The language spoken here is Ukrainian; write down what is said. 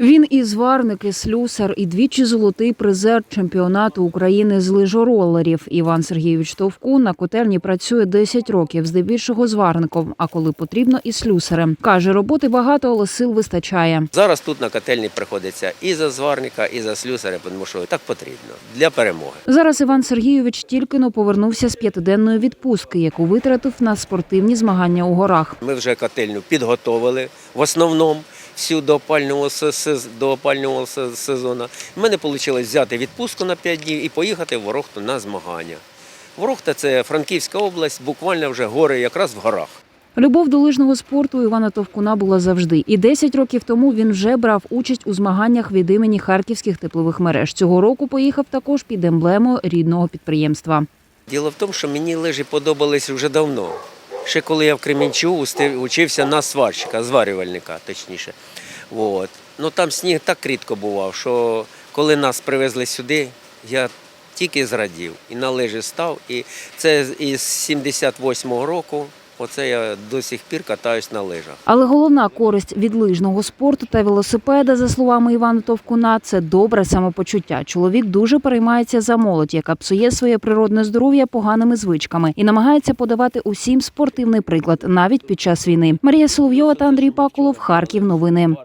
Він і зварник, і слюсар, і двічі золотий призер чемпіонату України з лижоролерів. Іван Сергійович Товку на котельні працює 10 років, здебільшого зварником, а коли потрібно, і слюсарем. Каже, роботи багато, але сил вистачає. Зараз тут на котельні приходиться і за зварника, і за слюсаря, тому що так потрібно для перемоги. Зараз Іван Сергійович тільки но повернувся з п'ятиденної відпустки, яку витратив на спортивні змагання у горах. Ми вже котельню підготовили в основному всю до опального, до опального сезону. У мене вийшло взяти відпустку на 5 днів і поїхати в Ворохту на змагання. Ворохта це Франківська область, буквально вже гори якраз в горах. Любов до лижного спорту Івана Товкуна була завжди. І 10 років тому він вже брав участь у змаганнях від імені харківських теплових мереж. Цього року поїхав також під емблемою рідного підприємства. Діло в тому, що мені лижі подобались вже давно. Ще коли я в Кремінчу учився на сварщика, зварювальника, точніше. От. Ну там сніг так рідко бував, що коли нас привезли сюди, я тільки зрадів і на лижі став. І це із 78-го року, оце я до сих пір катаюсь на лижах. Але головна користь від лижного спорту та велосипеда, за словами Івана Товкуна, це добре самопочуття. Чоловік дуже переймається за молодь, яка псує своє природне здоров'я поганими звичками і намагається подавати усім спортивний приклад навіть під час війни. Марія Соловйова та Андрій Пакулов. Харків. Новини.